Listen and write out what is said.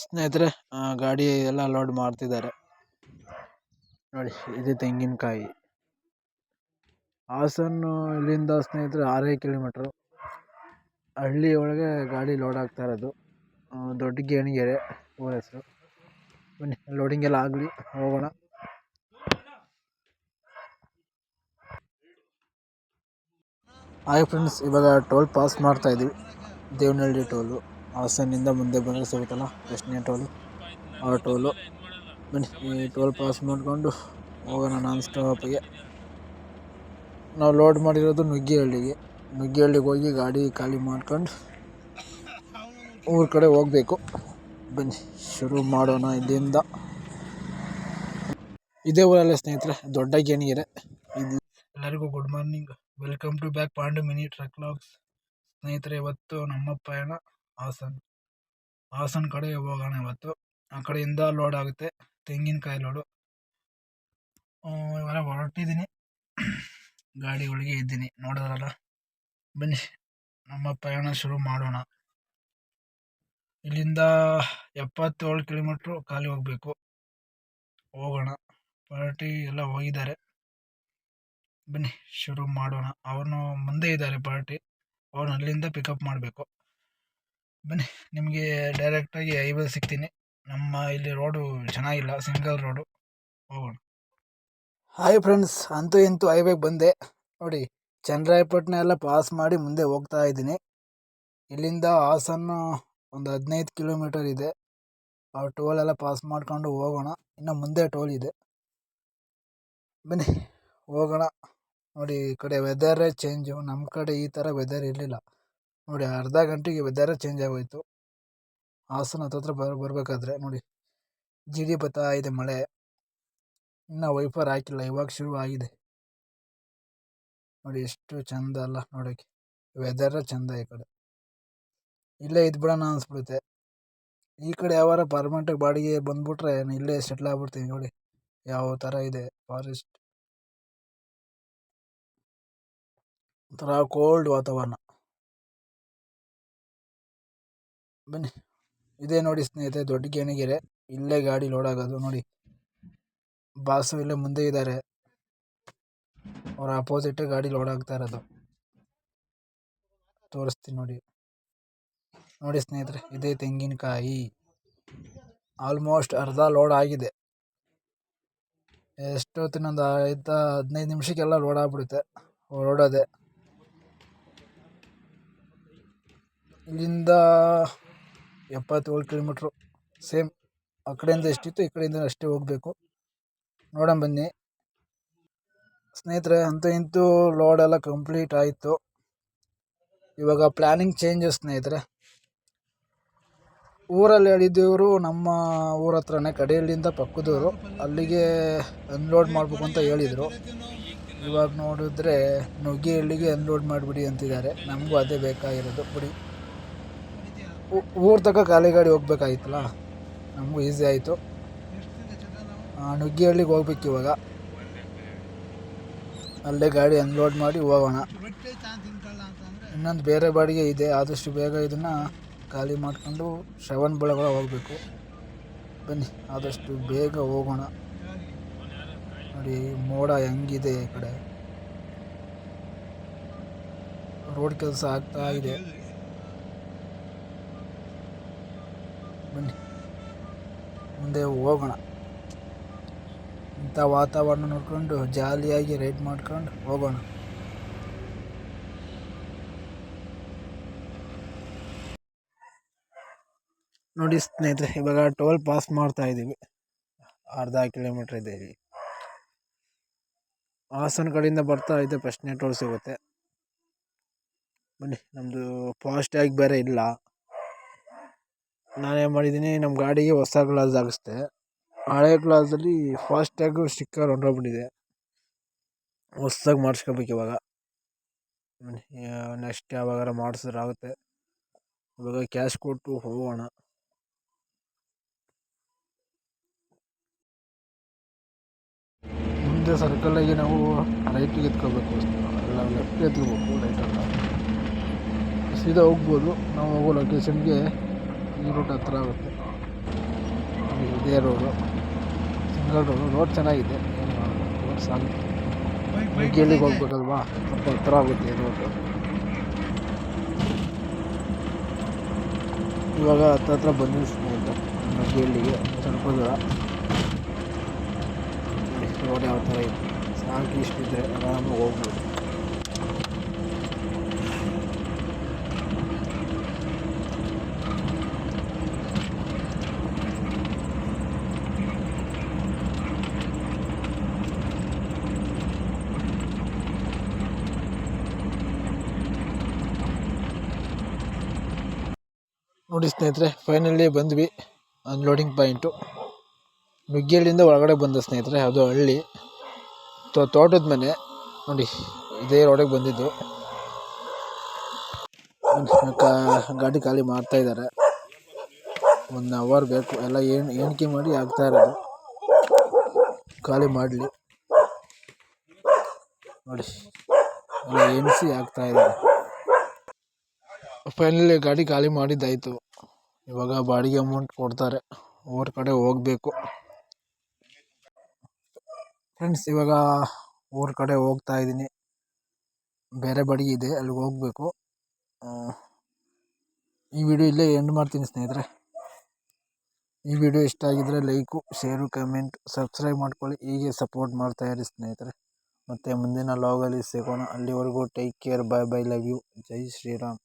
ಸ್ನೇಹಿತರೆ ಗಾಡಿ ಎಲ್ಲ ಲೋಡ್ ಮಾಡ್ತಿದ್ದಾರೆ. ನೋಡಿ, ಇದು ತೆಂಗಿನಕಾಯಿ. ಹಾಸನ್ನು ಇಲ್ಲಿಂದ ಸ್ನೇಹಿತರೆ, ಆರೇ ಕಿಲೋಮೀಟ್ರು. ಹಳ್ಳಿ ಒಳಗೆ ಗಾಡಿ ಲೋಡ್ ಆಗ್ತಾ ಇರೋದು. ದೊಡ್ಡ ಗೇಣಿಗೆರೆ ಊರ ಹೆಸರು. ಬನ್ನಿ ಲೋಡಿಂಗ್ ಎಲ್ಲ ಆಗಲಿ, ಹೋಗೋಣ. ಹಾಯ್ ಫ್ರೆಂಡ್ಸ್ ಇವಾಗ ಟೋಲ್ ಪಾಸ್ ಮಾಡ್ತಾ ಇದೀವಿ. ದೇವನಹಳ್ಳಿ ಟೋಲು ಹಾಸನಿಂದ ಮುಂದೆ ಬಂದರೆ ಸಿಗುತ್ತಲ್ಲ ಕೃಷ್ಣ ಟೋಲು. ಆ ಟೋಲು. ಬನ್ನಿ, ಈ ಟೋಲ್ ಪಾಸ್ ಮಾಡಿಕೊಂಡು ಹೋಗೋಣ ನಾನ್ ಸ್ಟಾಪಿಗೆ. ನಾವು ಲೋಡ್ ಮಾಡಿರೋದು ನುಗ್ಗಿಹಳ್ಳಿಗೆ. ನುಗ್ಗಿಹಳ್ಳಿಗೆ ಹೋಗಿ ಗಾಡಿ ಖಾಲಿ ಮಾಡ್ಕೊಂಡು ಊರ ಕಡೆ ಹೋಗಬೇಕು. ಬನ್ನಿ, ಶುರು ಮಾಡೋಣ ಇಲ್ಲಿಂದ. ಇದೇ ಊರಲ್ಲೇ ಸ್ನೇಹಿತರೆ, ದೊಡ್ಡ ಗೇಣಿಗೆರೆ. ಇದು ಎಲ್ಲರಿಗೂ good morning welcome to back Pandu mini truck logs ಸ್ನೇಹಿತರೆ, ಇವತ್ತು ನಮ್ಮ ಪಯಣ ಹಾಸನ್. ಹಾಸನ ಕಡೆ ಹೋಗೋಣ ಇವತ್ತು. ಆ ಕಡೆಯಿಂದ ಲೋಡ್ ಆಗುತ್ತೆ. ತೆಂಗಿನಕಾಯಿ ಲೋಡು ಇವಾಗ ಹೊರಟಿದ್ದೀನಿ. ಗಾಡಿ ಒಳಗೆ ಇದ್ದೀನಿ. ನೋಡಿದ್ರಲ್ಲ? ಬನ್ನಿ. ನಮ್ಮ ಪ್ರಯಾಣ ಶುರು ಮಾಡೋಣ. ಇಲ್ಲಿಂದ ಎಪ್ಪತ್ತೇಳು ಕಿಲೋಮೀಟ್ರು ಖಾಲಿ ಹೋಗಬೇಕು. ಹೋಗೋಣ. ಪಾರ್ಟಿ ಎಲ್ಲ ಹೋಗಿದ್ದಾರೆ. ಬನ್ನಿ, ಶುರು ಮಾಡೋಣ. ಅವನು ಮುಂದೆ ಇದ್ದಾರೆ ಪಾರ್ಟಿ. ಅವನು ಅಲ್ಲಿಂದ ಪಿಕಪ್ ಮಾಡಬೇಕು. ಬನ್ನಿ, ನಿಮಗೆ ಡೈರೆಕ್ಟಾಗಿ ಹೈವೇ ಸಿಗ್ತೀನಿ. ನಮ್ಮ ಇಲ್ಲಿ ರೋಡು ಚೆನ್ನಾಗಿಲ್ಲ ಸಿಂಗಲ್ ರೋಡು ಹೋಗೋಣ. ಹಾಯ್ ಫ್ರೆಂಡ್ಸ್ ಅಂತೂ ಇಂತೂ ಹೈವೇಗೆ ಬಂದೆ. ನೋಡಿ ಚಂದ್ರಾಯಪಟ್ಟಣ ಎಲ್ಲ ಪಾಸ್ ಮಾಡಿ ಮುಂದೆ ಹೋಗ್ತಾ ಇದ್ದೀನಿ. ಇಲ್ಲಿಂದ ಹಾಸನ ಒಂದು ಹದಿನೈದು ಕಿಲೋಮೀಟರ್ ಇದೆ. ಆ ಟೋಲ್ ಎಲ್ಲ ಪಾಸ್ ಮಾಡ್ಕೊಂಡು ಹೋಗೋಣ. ಇನ್ನು ಮುಂದೆ ಟೋಲ್ ಇದೆ. ಬನ್ನಿ, ಹೋಗೋಣ. ನೋಡಿ, ಈ ಕಡೆ ವೆದರೇ ಚೇಂಜು ನಮ್ಮ ಕಡೆ ಈ ಥರ ವೆದರ್ ಇರಲಿಲ್ಲ. ನೋಡಿ, ಅರ್ಧ ಗಂಟೆಗೆ ವೆದರೇ ಚೇಂಜ್ ಆಗೋಯ್ತು. ಹಾಸನ ಹತ್ತತ್ರ ಬರ್, ಬರಬೇಕಾದ್ರೆ ನೋಡಿ ಜಿಡಿ ಬರ್ತಾ ಇದೆ ಮಳೆ. ಇನ್ನೂ ವೈಫರ್ ಹಾಕಿಲ್ಲ, ಇವಾಗ ಶುರು ಆಗಿದೆ. ನೋಡಿ, ಎಷ್ಟು ಚಂದ ಅಲ್ಲ ನೋಡೋಕ್ಕೆ ವೆದರ ಚಂದ ಈ ಕಡೆ. ಇಲ್ಲೇ ಇದ್ಬಿಡೋಣ ಅನಿಸ್ಬಿಡುತ್ತೆ. ಈ ಕಡೆ ಯಾವಾರ ಪರ್ಮನೆಂಟಾಗಿ ಬಾಡಿಗೆ ಬಂದ್ಬಿಟ್ರೆ ಇಲ್ಲೇ ಸೆಟ್ಲ್ ಆಗ್ಬಿಡ್ತೀನಿ ನೋಡಿ, ಯಾವ ಥರ ಇದೆ ಫಾರೆಸ್ಟ್ ಒಂಥರ ಕೋಲ್ಡ್ ವಾತಾವರಣ. ಬನ್ನಿ. ಇದೇ ನೋಡಿ ಸ್ನೇಹಿತರೆ, ದೊಡ್ಡ ಗೇಣಿಗೆರೆ. ಇಲ್ಲೇ ಗಾಡಿ ಲೋಡ್ ಆಗೋದು ನೋಡಿ. ಬಾಸು ಇಲ್ಲೇ ಮುಂದೆ ಇದ್ದಾರೆ ಅವ್ರ ಅಪೋಸಿಟ್ ಗಾಡಿ ಲೋಡ್ ಆಗ್ತಾ ಇರೋದು. ತೋರಿಸ್ತೀನಿ ನೋಡಿ. ನೋಡಿ ಸ್ನೇಹಿತರೆ, ಇದೇ ತೆಂಗಿನಕಾಯಿ. ಆಲ್ಮೋಸ್ಟ್ ಅರ್ಧ ಲೋಡ್ ಆಗಿದೆ. ಎಷ್ಟೊತ್ತಿನೊಂದು ಐದು ಹದಿನೈದು ನಿಮಿಷಕ್ಕೆಲ್ಲ ಲೋಡ್ ಆಗ್ಬಿಡುತ್ತೆ. ಹೊರಡೋದೆ ಇಲ್ಲಿಂದ ಎಪ್ಪತ್ತೇಳು ಕಿಲೋಮೀಟ್ರು. ಸೇಮ್ ಆ ಕಡೆಯಿಂದ ಎಷ್ಟಿತ್ತು ಈ ಕಡೆಯಿಂದ ಅಷ್ಟೇ ಹೋಗಬೇಕು. ನೋಡೋಣ ಬನ್ನಿ. ಸ್ನೇಹಿತರೆ, ಅಂತೂ ಇಂತೂ ಲೋಡ್ ಎಲ್ಲ ಕಂಪ್ಲೀಟ್ ಆಯಿತು. ಇವಾಗ ಪ್ಲ್ಯಾನಿಂಗ್ ಚೇಂಜಸ್ ಸ್ನೇಹಿತರೆ. ಊರಲ್ಲಿ ಹೇಳಿದ್ದವರು ನಮ್ಮ ಊರ ಹತ್ರನೇ ಕಡೆಯಲ್ಲಿಂದ ಪಕ್ಕದವರು ಅಲ್ಲಿಗೆ ಅನ್ಲೋಡ್ ಮಾಡಬೇಕು ಅಂತ ಹೇಳಿದರು. ಇವಾಗ ನೋಡಿದ್ರೆ ನುಗ್ಗಿಹಳ್ಳಿಗೆ ಅನ್ಲೋಡ್ ಮಾಡಿಬಿಡಿ ಅಂತಿದ್ದಾರೆ. ನಮಗೂ ಅದೇ ಬೇಕಾಗಿರೋದು. ಬಿಡಿ. ಊರ ತನಕ ಖಾಲಿ ಗಾಡಿ ಹೋಗ್ಬೇಕಾಗಿತ್ತಲ್ಲ ನಮಗೂ ಈಸಿ ಆಯಿತು. ನುಗ್ಗಿಹಳ್ಳಿಗೆ ಹೋಗ್ಬೇಕು ಇವಾಗ. ಅಲ್ಲೇ ಗಾಡಿ ಅನ್ಲೋಡ್ ಮಾಡಿ ಹೋಗೋಣ. ಇನ್ನೊಂದು ಬೇರೆ ಬಾಡಿಗೆ ಇದೆ, ಆದಷ್ಟು ಬೇಗ ಇದನ್ನು ಖಾಲಿ ಮಾಡಿಕೊಂಡು ಶ್ರವಣ ಬೆಳಗೊಳ ಹೋಗಬೇಕು. ಬನ್ನಿ, ಆದಷ್ಟು ಬೇಗ ಹೋಗೋಣ. ನೋಡಿ, ಮೋಡ ಹೆಂಗಿದೆ ಈ ಕಡೆ. ರೋಡ್ ಕೆಲಸ ಆಗ್ತಾ ಇದೆ. ಬನ್ನಿ. ಮುಂದೆ ಹೋಗೋಣ. ಇಂಥ ವಾತಾವರಣ ನೋಡ್ಕೊಂಡು ಜಾಲಿಯಾಗಿ ರೈಡ್ ಮಾಡ್ಕೊಂಡು ಹೋಗೋಣ. ನೋಡಿ ಸ್ನೇಹಿತರೆ, ಇವಾಗ ಟೋಲ್ ಪಾಸ್ ಮಾಡ್ತಾ ಇದ್ದೀವಿ. ಅರ್ಧ ಕಿಲೋಮೀಟ್ರ್ ಇದೆ ಇಲ್ಲಿ. ಹಾಸನ ಕಡೆಯಿಂದ ಬರ್ತಾ ಇದೆ ಫಸ್ಟ್ನೇ ಟೋಲ್ ಸಿಗುತ್ತೆ. ಬನ್ನಿ ನಮ್ಮದು ಫಾಸ್ಟ್ಯಾಗ್ ಬೇರೆ ಇಲ್ಲ. ನಾನೇನು ಮಾಡಿದ್ದೀನಿ ನಮ್ಮ ಗಾಡಿಗೆ ಹೊಸ ಗ್ಲಾಸ್ ಹಾಕಿಸ್ದೆ. ಹಳೆ ಗ್ಲಾಸಲ್ಲಿ ಫಾಸ್ಟ್ಯಾಗು ಸ್ಟಿಕ್ಕರ್ ಹೊಂಟೋಗ್ಬಿಟ್ಟಿದೆ ಹೊಸ್ದಾಗಿ ಮಾಡಿಸ್ಕೋಬೇಕು ಇವಾಗ. ನೆಕ್ಸ್ಟ್ ಯಾವಾಗಾರ ಮಾಡಿಸಿದ್ರೆ ಆಗುತ್ತೆ. ಇವಾಗ ಕ್ಯಾಶ್ ಕೊಟ್ಟು ಹೋಗೋಣ. ಮುಂದೆ ಸರ್ಕಲಾಗಿ ನಾವು ರೈಟಿಗೆ ಎತ್ಕೋಬೇಕು ಅಲ್ಲ ಲೆಫ್ಟ್ ಎತ್ಕೋಬೇಕು ರೈಟ್ ಅಲ್ಲ. ಸೀದಾ ಹೋಗ್ಬೋದು. ನಾವು ಹೋಗೋ ಲೊಕೇಶನ್ಗೆ ಈ ರೂಟ್ ಹತ್ರ ಆಗುತ್ತೆ. ಇದೇ ರೋಡು ಸಿಂಗಲ್ ರೋಡು ರೋಡ್ ಚೆನ್ನಾಗಿದೆ. ಏನು ರೋಡ್ ಸಾಂಗ್ ಗೇಲಿಗೆ ಹೋಗ್ಬೇಕಲ್ವಾ? ಸ್ವಲ್ಪ ಹತ್ರ ಆಗುತ್ತೆ ರೋಡು ಇವಾಗ ಹತ್ರ ಹತ್ರ ಬಂದಿದ್ದು ಸ್ನೇಹಿತರೆ. ನುಗ್ಗೇಳಿಗೆ ಸ್ವಲ್ಪ ದೂರ. ರೋಡ್ ಯಾವ ಥರ ಇದೆ. ಸಾಕು ಇಷ್ಟಿದ್ರೆ ಆರಾಮಾಗಿ ಹೋಗ್ಬೋದು. ನೋಡಿ ಸ್ನೇಹಿತರೆ ಫೈನಲಿ ಬಂದ್ವಿ ಅನ್ಲೋಡಿಂಗ್ ಪಾಯಿಂಟು ನುಗ್ಗೇಳಿಂದ ಒಳಗಡೆ ಬಂದ ಸ್ನೇಹಿತರೆ, ಅದು ಹಳ್ಳಿ. ತೋ, ತೋಟದ ಮನೆ. ನೋಡಿ, ಇದೇ ರೋಡಿಗೆ ಬಂದಿದ್ದು. ಕಾ- ಗಾಡಿ ಖಾಲಿ ಮಾಡ್ತಾ ಇದ್ದಾರೆ. ಒನ್ ಅವರ್ ಬೇಕು. ಎಲ್ಲ ಏನು ಎಣಿಕೆ ಮಾಡಿ ಆಗ್ತಾ ಇರೋದು. ಖಾಲಿ ಮಾಡಲಿ. ನೋಡಿ ಎಣಿಸಿ ಆಗ್ತಾ ಇದ್ದಾರೆ. ಫೈನಲಿ ಗಾಡಿ ಖಾಲಿ ಮಾಡಿದ್ದಾಯಿತು. ಇವಾಗ ಬಾಡಿಗೆ ಅಮೌಂಟ್ ಕೊಡ್ತಾರೆ. ಊರ ಕಡೆ ಹೋಗಬೇಕು. ಫ್ರೆಂಡ್ಸ್ ಇವಾಗ ಊರ ಕಡೆ ಹೋಗ್ತಾ ಇದ್ದೀನಿ. ಬೇರೆ ಬಾಡಿಗೆ ಇದೆ, ಅಲ್ಲಿಗೆ ಹೋಗಬೇಕು. ಈ ವಿಡಿಯೋ ಇಲ್ಲೇ ಎಂಡ್ ಮಾಡ್ತೀನಿ ಸ್ನೇಹಿತರೆ. ಈ ವಿಡಿಯೋ ಇಷ್ಟ ಆಗಿದ್ರೆ ಲೈಕು ಶೇರು ಕಮೆಂಟ್ ಸಬ್ಸ್ಕ್ರೈಬ್ ಮಾಡ್ಕೊಳ್ಳಿ. ಹೀಗೆ ಸಪೋರ್ಟ್ ಮಾಡ್ತಾ ಇರಿ ಸ್ನೇಹಿತರೆ. ಮತ್ತು ಮುಂದಿನ ಲಾಗಲ್ಲಿ ಸಿಗೋಣ. ಅಲ್ಲಿವರೆಗೂ take care bye bye love you Jai Shriram.